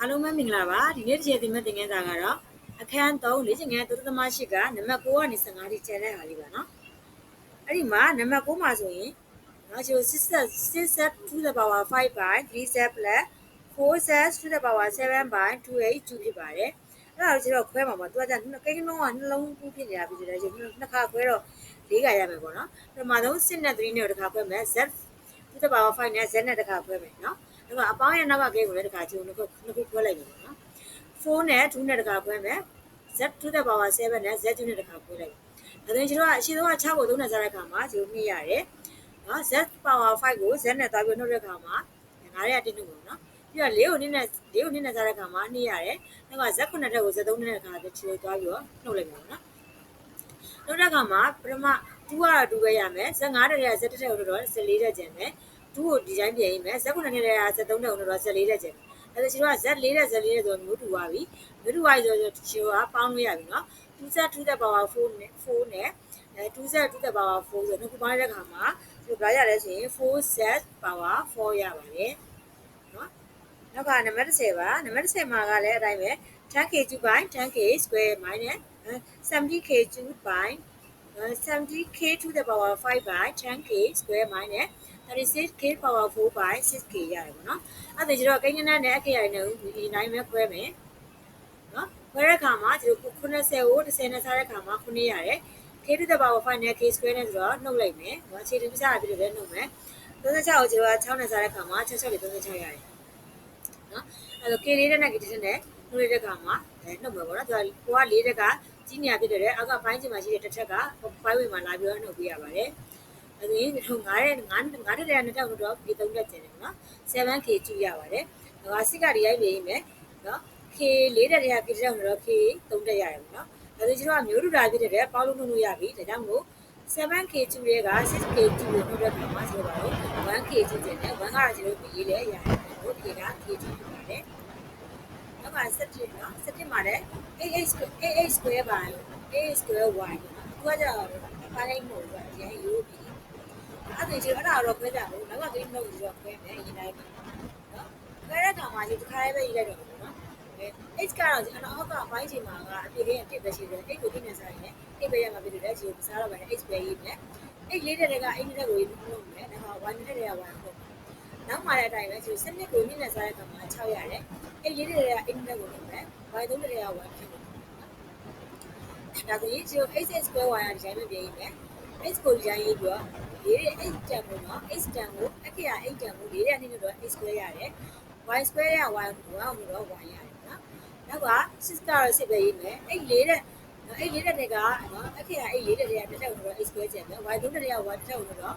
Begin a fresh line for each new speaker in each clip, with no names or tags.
အားလုံးပဲမင်္ဂလာပါဒီနေ့တစ်ချက်သင်မဲ့သင်ခန်းစာကတော့အခန်း3လေ့ကျင့်ခန်းသုတသမရှိကနံပါတ်9ကနေ15ထိကျန်တဲ့ဟာလေးပါနော်အဲ့ဒီမှာနံပါတ်9မှာဆိုရင်နော်ကျို6 6 to the power 5 by 3 set plus 4 set to the power 7 by 2 8 2ဖြစ်ပါတယ်အဲ့ဒါကိုကျတော့ခွဲမှာပေါ့သူကကြကိန်းလုံးကနှလုံးကူးဖြစ်နေတာဖြစ်တယ်ကျနှစ်ခါခွဲတော့၄ခါရမယ်ပေါ့နော်ပထမဆုံး6နဲ့3နဲ့တစ်ခါခွဲမယ် z to the power 5နဲ့ z နဲ့တစ်ခါခွဲမယ်နော် အဲ့တော့အပေါင်းရဲ့နောက်ကကိန်းကိုလည်းတစ်ခါကျုံနှစ်ခုနှစ်ခုခွဲလိုက်မယ်နော်4နဲ့2နဲ့တစ်ခါခွဲမယ် z to the power 7နဲ့ z 2နဲ့တစ်ခါခွဲလိုက်မယ်ဒါဆိုရင်ကျွန်တော်ကအရှိဆုံးက6ကို3နဲ့စားတဲ့အခါမှာကျွန်တော်မြင်ရတယ်နော် z power 5ကို z နဲ့တွားပြီးနှုတ်တဲ့အခါမှာငါးရတဲ့နှုတ်ပေါ့နော်ပြီးတော့၄ကို2နဲ့၄ကို2နဲ့စားတဲ့အခါမှာနှိရတယ်နောက်က z 9နဲ့ကို z 3နဲ့တစ်ခါချီတွားပြီးတော့နှုတ်လိုက်မယ်နော်နှုတ်တဲ့အခါမှာပထမ2ကတော့2ပဲရမယ် z 5တဲ့က z တစ်ထက်ကိုတော့14တဲ့ကျန်မယ် 2ကိုဒီဇိုင်းပြင်မယ် z 9နဲ့တဲ့က z 3တဲ့ကိုတော့14တဲ့ကျန်မယ်အဲ့ဒါကျွန်တော်က z 4တဲ့ z 4တဲ့ဆိုမျိုးတူသွားပြီမျိုးတူသွားပြီဆိုတော့ကျွန်တော်ကပေါင်းလို့ရပြီနော် 2z 2 the power 4နဲ့4နဲ့အဲ 2z 2 the power 4ဆိုတော့ခုပေါင်းတဲ့အခါမှာဒီဘာရလဲဆိုရင် 4z power 4ရပါတယ်နော်နောက်ကနံပါတ်30ပါနံပါတ်30မှာကလည်းအတိုင်းပဲ 10k2 by 10k square minus 70k2 by 70k to the power 5 by 10k square minus 36k power 4 by 6k ရတယ်ပေါ့နော်အဲ့ဒါကျတော့ကိန်းကနန်းနဲ့အခေရိုင်နဲ့ဒီတိုင်းပဲခွဲမယ်နော်ခွဲတဲ့အခါမှာကျတော့90ကို30နဲ့စားတဲ့အခါမှာ9ရတယ် k to the power 5နဲ့ k square နဲ့ဆိုတော့နှုတ်လိုက်မယ်နော်အခြေတင်ပြစားပြီးတော့နှုတ်မယ်36ကိုကျတော့6နဲ့စားတဲ့အခါမှာ66လေး36ရတယ်နော်အဲ့တော့ k လေးနဲ့ k တစ်နဲ့နှုတ်လိုက်တဲ့အခါမှာနှုတ်မယ်ပေါ့နော်သူကကိုက၄တက်ကကြီးညာဖြစ်တဲ့အောက်ကပိုင်းချိန်မှာရှိတဲ့တစ်ထက်က5ဝေမှာလာပြီးတော့နှုတ်ပြရပါတယ် အဲ့ဒီတော့ငါးတဲ့ငါးငါးတဲ့တဲ့နှစ်ထောင်တော့ဒီသုံးတက်ကျင်တယ်နော် 7k ကျူရပါတယ်။ဒါကစစ်ကဒီရိုက်ပြင်မယ်နော် k 4တက်တဲ့က k တက်တော့ k 3တက်ရတယ်ပေါ့နော်။ဒါဆိုကျွန်တော်ကမျိုးတူတာဖြစ်တဲ့ပေါင်းလို့နှုတ်လို့ရပြီ။ဒါကြောင့်မို့ 7k ကျူရဲက 6k ကျူလို့နှုတ်တဲ့ခါမှာဆိုတော့ 1k ကျူကျင်တယ်1ကတော့ကျွန်တော်ပြီးရေးလဲရတယ်။တို့ k က k ကျူဖြစ်ပါတယ်။နောက်က7နော်7မှာလည်း8 square 8 square by 8 square y နော်။သူကကြတော့ပိုင်းလိုက်မို့ဆိုရန်ရိုးပြီး အဲ့ဒါကြီးအဲ့ဒါတော့ခွဲကြဘူးနောက်ကကိန်းနှုတ်ပြီးတော့ခွဲမယ်ရင်တိုင်းနော်ခွဲတဲ့ခါမှာဒီတစ်ခါလေးပဲရေးလိုက်တော့ဘူးနော်အဲ H ကတော့ကျွန်တော်အောက်ကဘိုင်းချိန်မှာကအပြည့်လေးအပြည့်ပဲရှိတယ် H ကိုပြည့်နေစားရင် H ပဲရမှာပြည့်တယ်ဒီကိုစားတော့မယ် H ပဲရေးမယ် H လေးတဲ့က H နဲ့ကိုရေးလို့မယ်ဒါက1နဲ့တဲ့က1ဟုတ်နောက်မှတဲ့အတိုင်းပဲဒီစနစ်ကိုမြင့်နေစားတဲ့ခါမှာ6ရတယ် H လေးတဲ့က H နဲ့ကိုလုပ်မယ် Y 3တဲ့က1ဖြစ်တယ်ဒါဆိုရင်ဒီ H square y ဒီတိုင်းပဲပြင်ရေးမယ် H ကိုဒီတိုင်းရေးပြီးတော့လေးတဲ့ h တန်ကိုနော် h တန်ကိုအခရာ h တန်ကိုလေးတဲ့အနေနဲ့တော့ h square ရတယ် y square ရ y 1ကိုတော့ y ရတယ်နော်နောက်က6ကတော့6ပဲရေးမယ်အဲ့လေးတဲ့နော်အဲ့လေးတဲ့တွေကနော်အခရာအဲ့လေးတဲ့တွေကတစ်ထပ်ကိုတော့ h square ကျန်မယ် y 3တဲ့တွေက y တစ်ထပ်ကိုတော့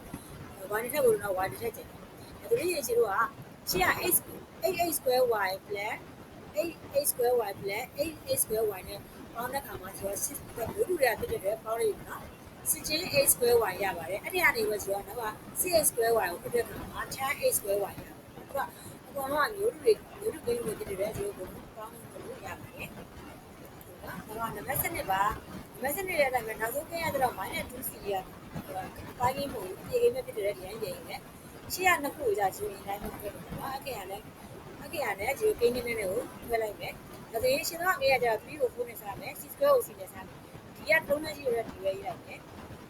y တစ်ထပ်ကိုတော့ y တစ်ထပ်ကျန်တယ်အဲ့ဒါလေးရေချီတို့ကရှေ့က h 8 square y plus 8 8 square y plus 8 8 square y နဲ့ပေါင်းတဲ့ခါမှာဆိုတော့6ဘိုးတူတွေကဖြစ်တဲ့ပေါင်းလိုက်နော် စစ်ချင်း a square y ရပါတယ်အဲ့ဒီအနေပဲဆိုတော့နောက်က6 square y ကိုပြတဲ့ခါမှာ 10 a square y ရတယ်သူကအကောင်လုံးကမျိုးတူတွေမျိုးတူကိန်းတွေဖြစ်တဲ့ဒီကိုပေါင်းလို့ရပါတယ်နော်ဒါကနံပါတ်7ပါနံပါတ်7ရဲ့အတိုင်းပဲနောက်ဆုံးကိန်းရတော့ -2c ရပိုင်းကိန်းပုံပြေကိန်းပဲဖြစ်တဲ့ဒီတိုင်းပြင်နေရှေ့ကနှစ်ခုကြာကျင်းတိုင်းမှာဖြစ်တယ်နော်အကေရလည်းအကေရလည်းဒီကိန်းနေနေကိုထွဲလိုက်မယ်ဒါဆိုရင်ရှင်တော့အကေရကျတော့3ကို4နဲ့စားမယ် c square ကို c နဲ့စားမယ်ဒီက3နဲ့ရှိရတဲ့ဒီပဲရေးလိုက်မယ်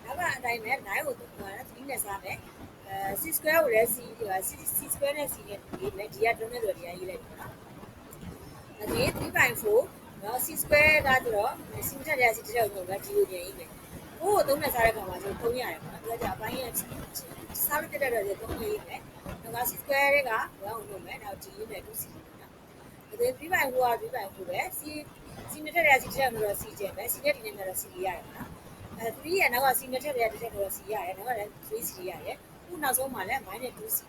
နောက်ကအတိုင်းပဲ9ကို3နဲ့စားမယ်အဲ6 square ကိုလည်း c 6 square နဲ့ c နဲ့ရေးမယ်ဒီက3နဲ့ဆိုဒီကရေးလိုက်ပါနော်ဒါဒီ3.4နော် c square ကကျတော့ c တက်ရ c တက်ရောက်တော့ဒီလိုပြင်ရေးမယ်ဟိုး3နဲ့စားတဲ့ကောင်မှာဆို3ရတယ်ပေါ့နော်ဒါကြအပိုင်းရဲ့စားလို့တက်တဲ့တော့3ရေးမယ်နောက်က c square တွေက1ကိုလုပ်မယ်နောက်ဒီရေးမယ် 2 c နော်ဒါ3.4က3.4ပဲ c c နဲ့တက်ရ c တက်ရောက်တော့ c ကျန်မယ် c နဲ့ဒီနဲ့တော့ c ရတယ်ပေါ့နော် အဲ3ရဲ့နောက်က C နဲ့ထက်တဲ့တစ်ချက်တော့ C ရတယ်နောက်ကလည်း 3C ရတယ်ခုနောက်ဆုံးမှာလည်း -2C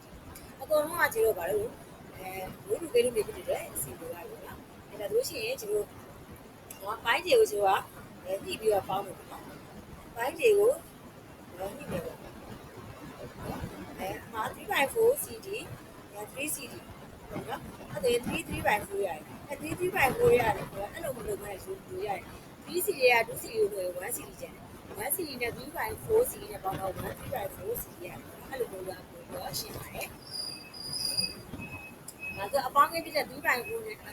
အကုန်လုံးကကျတော့ဗါလို့အဲဘိုးလူကိန်းလေးတွေဖြစ်တဲ့ C တွေပါလို့နော်အဲဒါတို့ရှိရင်ကျတော့ဟောပိုင်းတွေကိုကျတော့အဲညှိပြီးတော့ပေါင်းလို့နော်ပိုင်းတွေကိုညှိမယ်ပေါ့အဲမှာ 3/4CD 3CD နော်အဲ့ဒါ3 3/4ရတယ်အဲ3 3/4ရတယ်အဲ့လိုမလုပ်ဘဲယူရတယ် 3CD က 2CD လို့ 1CD ကျန်တယ် 1 CD နဲ့3.4 CD နဲ့ပေါင်းတော့1 3.4 CD ရတယ်အဲ့လိုမျိုးကပို့ပြီးရှင်းပါတယ်ဒါကအပေါင်းကိပြတဲ့3ပိုင်ကိုနဲ့ဟို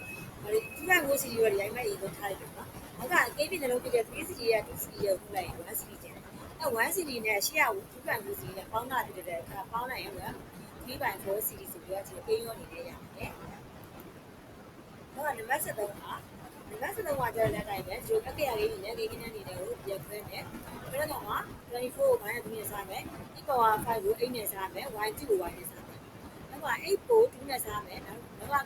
ဒီ2ပိုင်ကိုစီရီရောဒီအိမ်မဲ့အေးကိုထားလိုက်တယ်နော်။နောက်ကကိပြတဲ့လုံးပြတဲ့3စီရီက2စီရီကိုထည့်လိုက်1စီရီကျန်။အဲ1စီရီနဲ့ရှေ့က2ပိုင်ကိုစီရီနဲ့ပေါင်းတာတည်တဲ့အခါပေါင်းလိုက်ရင်က3ပိုင်4စီရီဆိုပြီးတော့ဒီအိမ်ရောနေနေရတယ်။နောက်က နံပါတ်73ကနံပါတ်73ကကျတဲ့တိုင်းပဲဒီအကေရလေးနဲ့လေးကင်းနေတယ်ကိုပြန်ခွဲမယ်။ဒါတော့မှ24ကိုဘာနဲ့သူနဲ့စားမယ်။ e power 5ကို8နဲ့စားမယ်။ y2 ကို y နဲ့စားမယ်။နောက်က8ကို2နဲ့စားမယ်။နောက်ကဘာ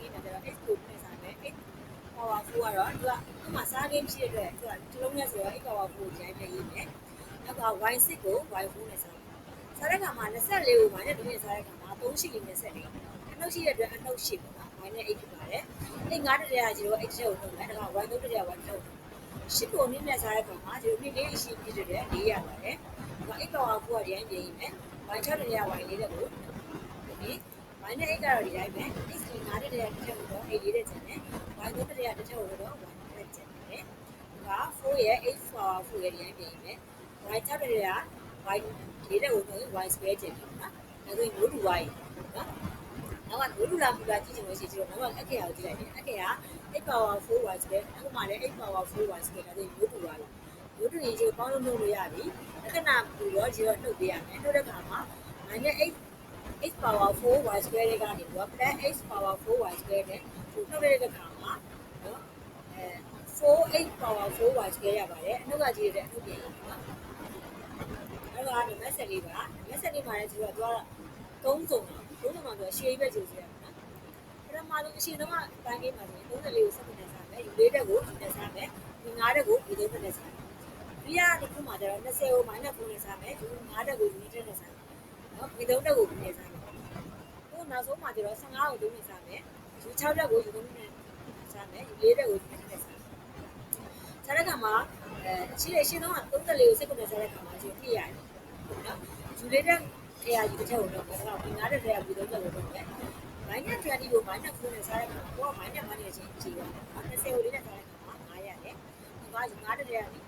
ကြီးနဲ့ကျတော့8ကို2နဲ့စားမယ်။8 power 4ကတော့သူကသူ့မှာစား game ဖြစ်တဲ့အတွက်သူကဒီလုံးနဲ့ဆိုတော့8 power 4ကိုဂျိုင်းပြရေးမယ်။နောက်က y6 ကို y4 နဲ့စားမယ်။စားတဲ့ခါမှာ24ကို y နဲ့2နဲ့စားတဲ့ခါမှာ3ရှိနေ24အနှုတ်ရှိတဲ့အတွက်အနှုတ်ရှိပေါ့ နော်။ y နဲ့8ဖြစ်ပါတယ်။အဲ့9တရကကျတော့8ချက်ကိုနှုတ်မယ်။ဒါက y 3တရ y 3ထုတ်ရှစ်ကိုနည်းနဲ့စားတဲ့ခါမှာဒီလိုနည်းလေးရှိပြီးတဲ့၄ရပါတယ်။ဒါက8 power 4ကဂျိုင်းပြရေးမယ်။ y 6တရ y 4တဲ့ကိုဒီ y နဲ့8ကတော့ဒီတိုင်းပဲ x က9တဲ့တရတစ်ချက်ကိုတော့8လေးတဲ့ကျန်တယ် y 3တဲ့တရတစ်ချက်ကိုတော့1တဲ့ကျန်တယ်ဒါက4ရဲ့8 power 4ရဲ့ဒီတိုင်းပြင်မယ် y 6တဲ့တရ y လေးတဲ့ကိုတော့ y square ကျန်တယ်နော်ဒါဆိုရင် root y နော် နောက်က root လာပူလာကြည့်ချင်လို့ရှိရင်တော့နောက်ကအခက်ရကိုကြည့်လိုက်တယ်အခက်ရ8 power 4 y square အခုမှလည်း8 power 4 y square ဒါဆိုရင် root y ရိုးတူရင်ကြီးပေါင်းလို့လုပ်လို့ရပြီလက္ခဏာပူတော့ကြီးတော့နှုတ်ပေးရမယ်နှုတ်တဲ့ခါမှာ minus 8 x power 4 y square တွေကနေပြီးတော့ plus x power 4 y square နဲ့ဒီနှုတ်လိုက်တဲ့ခါမှာနော်အဲ4 8 power 4 y square ရပါတယ်အနှုတ်ကကြီးတဲ့အနှုတ်ပြင်ရပါအဲ့ဒါကနံပါတ်7လေးပါနံပါတ်7လေးမှာလည်းကျတော့သူက3စုံ 3စုံမှာဆိုရှေးပဲကျူစီရမှာပထမဆုံးအရှင်တော့အပိုင်းလေးမှာဆိုရင်34ကိုစက်နဲ့စားမယ်ယူလေးတက်ကိုဒီနဲ့စားမယ်ဒီ9တက်ကိုဒီသုံးနဲ့စားမယ်ဒီကဒီခုမှကျတော့20ကို minus 4နဲ့စားမယ်ဒီ9တက်ကိုဒီနဲ့နဲ့စားမယ်နော်ဒီသုံးတက်ကိုဒီနဲ့စားမယ်ဟိုနောက်ဆုံးမှကျတော့15ကို3နဲ့စားမယ်ဒီ6တက်ကိုဒီသုံးနဲ့စားမယ်ဒီ4တက်ကိုဒီနဲ့နဲ့စားမယ်စားတဲ့ခါမှာအဲရှိရရှင်းတော့34ကိုစက်နဲ့စားတဲ့ခါမှာကျပြရတယ်နော်ယူလေးတက် ခရယူတစ်ချက်ကိုတော့တော့ဒီ9တက်ခရယူသုံးတက်ကိုတော့မယ် minus 20ကို minus 4နဲ့စားတဲ့ခါမှာကိုက minus 1နဲ့ချင်းကြည့်ရတယ်။20ကိုလေးနဲ့စားတဲ့ခါမှာ9ရတယ်။ဒီက9တက်ရတယ်ဒီ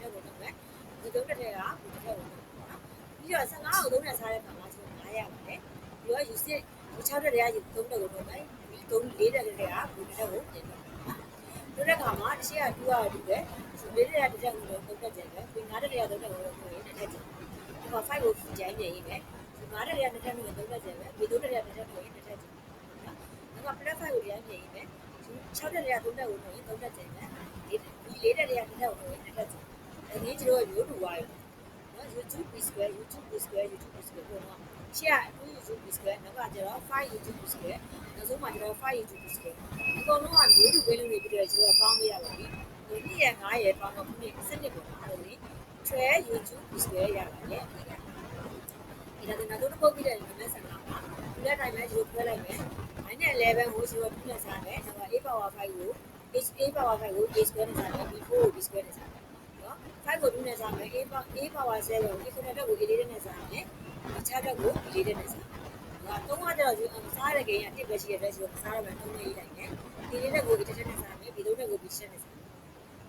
တက်ကိုတော့မယ်။ဒီသုံးတက်တဲ့ကဒီတက်ကိုတော့နော်။ပြီးတော့15ကို3နဲ့စားတဲ့ခါမှာဆို9ရပါတယ်။ပြီးတော့ you sit ဒီ6တက်တဲ့က3တက်ကိုတော့မယ်။ဒီ3 4တက်တဲ့ကဒီတက်ကိုပြင်တော့မယ်။တို့တဲ့ခါမှာတစ်ချက်က2ရတူပဲ။ဒီလေးတက်တဲ့တက်ကိုတော့3တက်ကျန်တယ်။ဒီ9တက်တဲ့က3တက်ကိုတော့ပြင်တက်ကျန်တယ်။ ဒီမှာ5ကိုကြိုင်းပြင်ရေးမယ်။ဒီ9တက်တဲ့က2တက်ကို3တက်ကျန်တယ်။ဒီ3တက်တဲ့က2တက်ကို1တက်ကျန်တယ်။နော်။ဒါက plus 5ကိုကြိုင်းပြင်ရေးမယ်။6တက်တဲ့က3တက်ကိုတော့3တက်ကျန်တယ်။ဒီ4တက်တဲ့က2တက်ကိုတော့1တက်ကျန်တယ်။အဲဒီကျတော့ရိုးတူသွားပြီ။နော် YouTube b square YouTube b square YouTube b square ပေါ့နော်။ရှေ့က2 YouTube b square နောက်ကကျတော့5 YouTube b square နောက်ဆုံးမှကျတော့5 YouTube b square အကုန်လုံးကရိုးတူပဲလို့နေပြီးတော့ကျတော့ပေါင်းပေးရပါပြီ။ဒီ2ရက်5ရက်ပေါင်းတော့ခုနှစ်စနစ်ပေါ့ နော်။အဲ့လိုလေ12 YouTube b square ရပါတယ်။ဒီတော့နောက်တစ်ပုတ်ပြီးတဲ့နံပါတ်7ပါ။ဒီလက်တိုင်းပဲရိုးခွဲလိုက်မယ်။ minus 11ကို02နဲ့စားမယ်။နောက် a power 5ကို h a power 5ကို a square နဲ့စားမယ်။ b4 ကို b square နဲ့စားမယ်။နော်5ကို2နဲ့စားမယ် a power a power 7ကို a 9တက်ကို a လေးနဲ့စားမယ်။ဒီ6တက်ကို b လေးနဲ့စားမယ်။ဒါသုံးရတော့ဒီစားတဲ့ကိန်းကတစ်ပဲရှိတဲ့အတွက်ဆိုစားရမယ်သုံးနေရေးလိုက်မယ်။ဒီလေးတက်ကို b တစ်ချက်နဲ့စားမယ်။ b သုံးတက်ကို b တစ်ချက်နဲ့စားမယ်။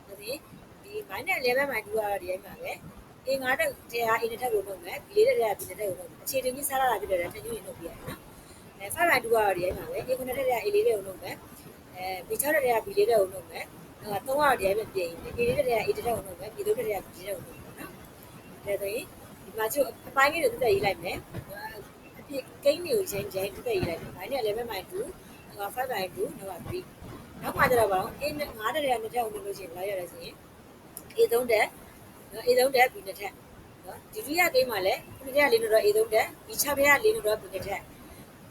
ဒါ ဒီဒီ minus 11မှာ2ကတော့ဒီတိုင်းပါပဲ။ a 9တက်တရား a တစ်ထက်ကိုလုပ်မယ်။ b လေးတက်တရား b တစ်ထက်ကိုလုပ်မယ်။အခြေတင်ကြီးစားရတာဖြစ်တဲ့အတွက်တညွန့်ရင်လုပ်ပြရတယ်နော်။အဲ5မှာ2ကတော့ဒီတိုင်းပါပဲ။ a 9တက်တရား a လေးတက်ကိုလုပ်မယ်။အဲ b 6တက်တရား b လေးတက်ကိုလုပ်မယ်။အဲ3ကတော့ဒီတိုင်းပဲပြင်ရင် a လေးတက်တရား a တစ်ထက်ကိုလုပ်မယ်။ b 3တက်တရား b တစ်ထက်ကိုလုပ်မယ်နော်။ဒါဆိုရင်ဒီမှာကျုပ်အပိုင်းလေးတွေတက်ရေးလိုက်မယ်။အပြည့်ကိန်းတွေကိုချင်းချင်းတက်ရေးလိုက်မယ်။ဒါနဲ့11မှာ2ငါ5မှာ2နောက်က3နောက်မှကျတော့ဘာလို့ a နဲ့9တက်တရားနှစ်ထက်ကိုလုပ်လို့ရှိရင်လာရတယ်ဆိုရင် a 3 တက်နော် a 3 တက် b နှစ်ထက်နော်ဒီဒုတိယကိန်းမှာလည်းခုနှစ်ထက်လေးလို့တော့ a 3 တက်ဒီ6ထက်လေးလို့တော့ b နှစ်ထက်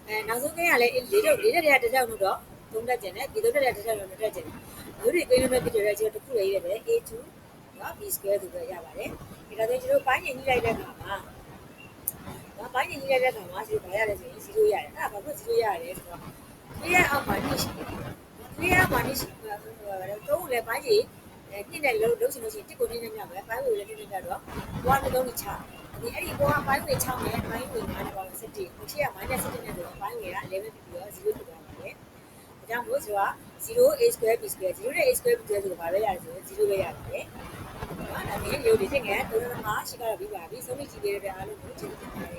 အဲနောက်ဆုံးကိန်းကလည်း၄တက်၄တက်တရားတစ်ချက်လို့တော့3တက်ကျင်တယ် b 3 တက်တရားတစ်ချက်လို့2တက်ကျင်တယ်မျိုးတွေကိန်းလုံးနဲ့ဖြစ်တဲ့ကျွန်တော်တစ်ခုလေးရတယ် a2 နော် b square ဆိုပဲရပါတယ်ဒီတော့ကျွန်တော်ပိုင်းညင်ကြီးလိုက်တဲ့အခါမှာဒါပိုင်းညင်ကြီးလိုက်တဲ့အခါမှာဒီဘာရလဲဆိုရင်0ရတယ်အဲ့ဒါဘာဖြစ်0ရတယ်ဆိုတော့3ရအောက်မှာနေရှိတယ်3ရအောက်မှာနေရှိတယ်တော့လည်းပိုင်းကြီး အဲပြည့်တဲ့လုံးလုံးချင်လို့ရှိရင်တစ်ကိုနေနေမြပဲပိုင်းကိုလည်းနေနေမြတော့ဘွားတစ်လုံးချဒီအဲ့ဒီဘောကပိုင်းဝင်6နဲ့ပိုင်းဝင်9နဲ့ပေါင်း17ကိုရှိရ minus 17နဲ့ဆိုတော့ပိုင်းဝင်က11ဖြစ်ပြီးတော့0ဖြစ်သွားပါတယ်။ဒါကြောင့်မို့ဆိုတာ 0 a square b square 0နဲ့ a square b square ဆိုတော့ဘာပဲရတယ်ဆိုရင်0ပဲရတယ်။ဒါနဲ့ရိုးလေးချင်းငယ်3သမားရှိကတော့ပြီးပါပြီ။ဆုံးဖြတ်ကြည့်ပေးတဲ့အားလုံးကိုကျေးဇူးတင်ပါတယ်